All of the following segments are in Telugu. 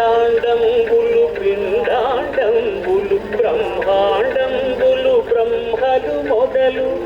అఖిలాండంబులు పిండాండంబులు బ్రహ్మాండంబులు బ్రహ్మలు మొదలు.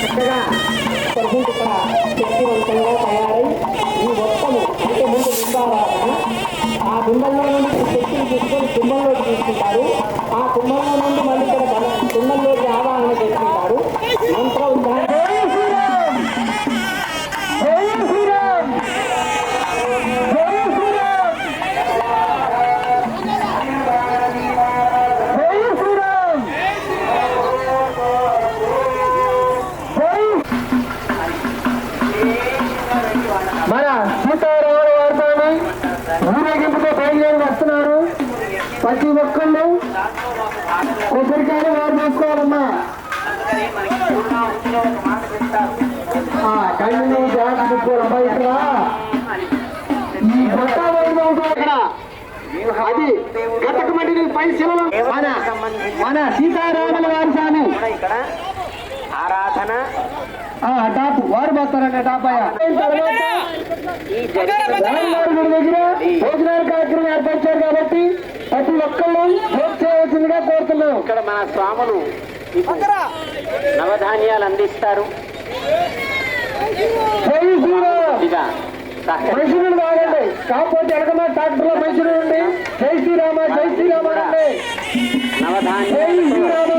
చక్కగా ప్రతి ఒక్కళ్ళు కొబ్బరికాయలు వారు తీసుకోవాలమ్మా? ఆ, కళ్ళు జాగ్రత్త పెట్టుకోవాలమ్మా ఇక్కడ ఈ ఇక్కడ. అది గతకమంటి పై శివలు మన మన సీతారాముల వారి స్వామి. ఇక్కడ ఆరాధన. ఆ టాప్ వారు పోతారండి టాప్ దగ్గర భోజనాల కార్యక్రమం ఏర్పరిచారు కాబట్టి ప్రతి ఒక్కళ్ళు భోజనం చేయవలసిందిగా కోరుతున్నాం. ఇక్కడ మన స్వాములు నవధాన్యాలు అందిస్తారు. మనుషులు కాదండి కాకపోతే ఎడకమా ట్రాక్టర్లో మనుషులు ఉండి. జై శ్రీరామ జై శ్రీరామ అండి జై నవధాన్యాలు శ్రీరామ.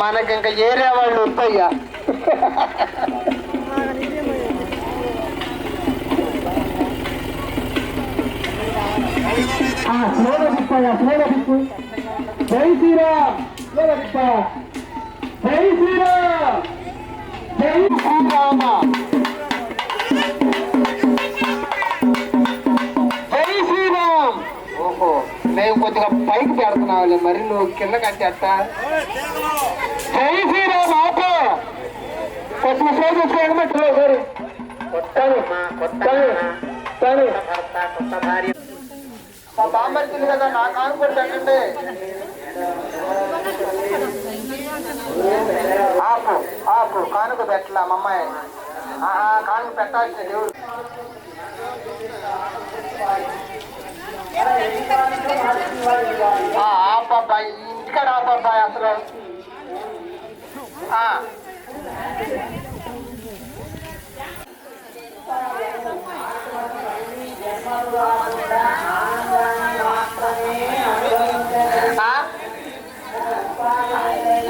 మనకి ఇంకా ఏరియా వాళ్ళు వస్తాయ్యా స్లోగా తిప్పయ్యా స్లోగా తిప్పు జై శ్రీరామ్ స్లోగా తిప్ప జై శ్రీరామ్ జై శ్రీరామ మరి నువ్వు కింద కట్టేస్తా. జై శ్రీరామ్ ఆపో కొద్దిగా సేపు వచ్చి సరే కొత్త కొత్త సరే భర్త కొత్త భార్య మా బామ్మర్చింది కదా నా కాను కూడా పెట్టండి ఆపు ఆపు కానుక పెట్టలా మా అమ్మాయి. కానుక పెట్టాల్సిన దేవుడు. ఆ, ఆపబ్బాయి ఇంటికాడ ఆపబ్బాయి అసలు?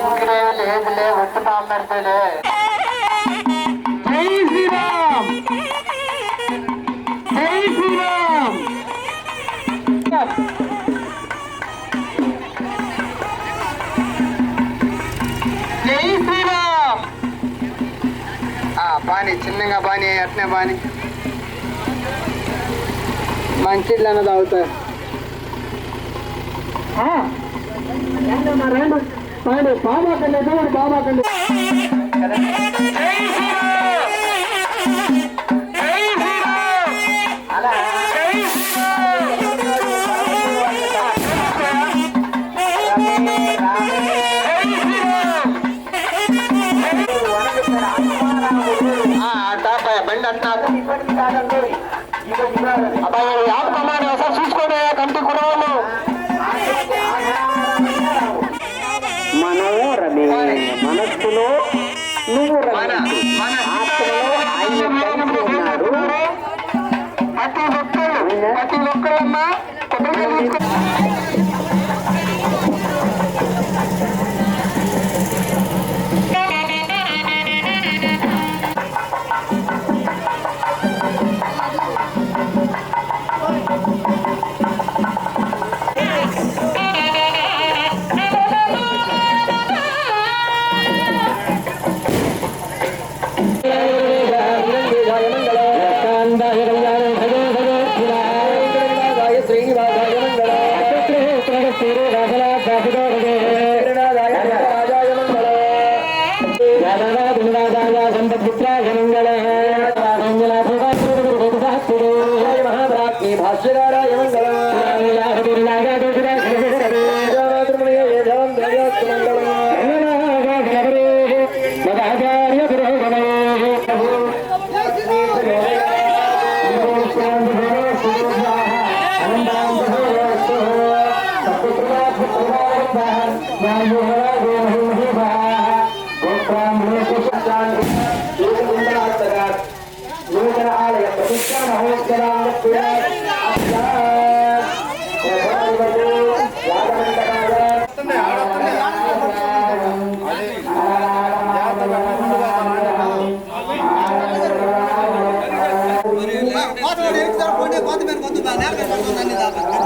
ఇక్కడే లేదులే ఒట్టు బామ్మర్తేలే బాని చిన్నగా బాని అట్నే బాని మంచిళ్ళు అన్నది అవుతాయి రండి బాబా కండి ఎటువంటి బాబా కండి అబ్బాయి ఆపకమాని ఒకసారి చూసుకోండి కంటి కురవాళ్ళు మనోరమే మనస్సులో నువ్వు ఆత్మలో ఆయన కలిసి ప్రతి ఒక్కళ్ళు ప్రతి ఒక్కళ్ళమ్మా திரு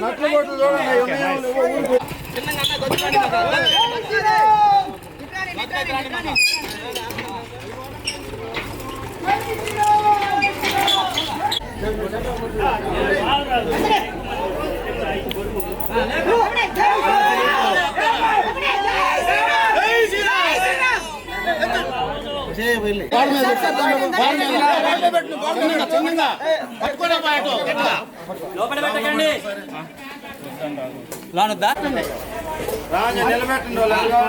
నట్లు కొట్టు చూడండి ఊరికి రాజు నిలబెట్టండి నిలబెట్టండి.